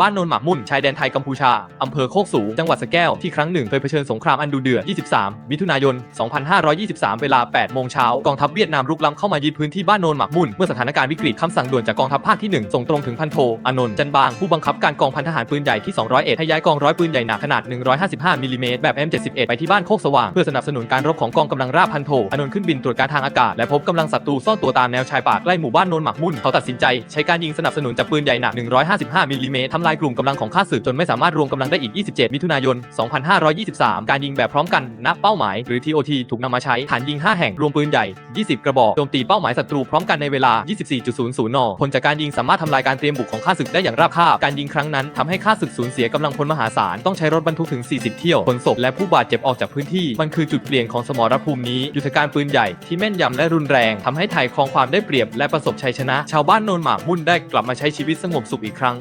บ้านโนนหมากมุ่น ชายแดนไทยกัมพูชา อำเภอโคกสูง จังหวัดสแก้ว ที่ครั้งหนึ่งเคยเผชิญสงครามอันดุเดือด 23 มิถุนายน 2523 เวลา 8 โมงเช้า กองทัพเวียดนามรุกล้ำเข้ามายึดพื้นที่บ้านโนนหมากมุ่น เมื่อสถานการณ์วิกฤตคำสั่งด่วนจากกองทัพภาคที่ 1 ส่งตรงถึงพันโทอานนท์จันบาง ผู้บังคับการกองพันทหารปืนใหญ่ที่ 201ให้ย้ายกองร้อยปืนใหญ่หนักขนาด 155 มิลลิเมตรแบบ M71 ไปที่บ้านโคกสว่างเพื่อสนับสนุนการรบของกองกำลังราบพันโทอานนท์ขึ้นบินตรวจการทางอากาศและพบกำลังศัตรูซ่อนตัวตามแนวชายป่าใกล้หมู่บ้านโนนหมากมุ่นเขาตัดสินใจใช้การยิงสนับสนุนจากปืนใหญ่หนัก 155มิลลิเมตรทำลายกลุ่มกำลังของข้าศึกจนไม่สามารถรวมกำลังได้อีก 27 มิถุนายน 2523 การยิงแบบพร้อมกันณเป้าหมาย หรือ TOT ถูกนำมาใช้ฐานยิง 5 แห่งรวมปืนใหญ่ 20 กระบอกโจมตีเป้าหมายศัตรูพร้อมกันในเวลา 24.00 น ผลจากการยิงสามารถทำลายการเตรียมบุกของข้าศึกได้อย่างราบคาบการยิงครั้งนั้นทำให้ข้าศึกสูญเสียกำลังพลมหาศาลต้องใช้รถบรรทุกถึง 40 เที่ยวขนศพและผู้บาดเจ็บออกจากพื้นที่มันคือจุดเปลี่ยนของสมรภูมินี้ยุทธการปืนใหญ่ที่แม่นยำและรุนแรงทำให้ไทยครองความได้เปรียบและประสบชัยชนะ ชาวบ้านโนนหมากมุ่นได้กลับมาใช้ชีวิตสงบสุขอีกครั้ง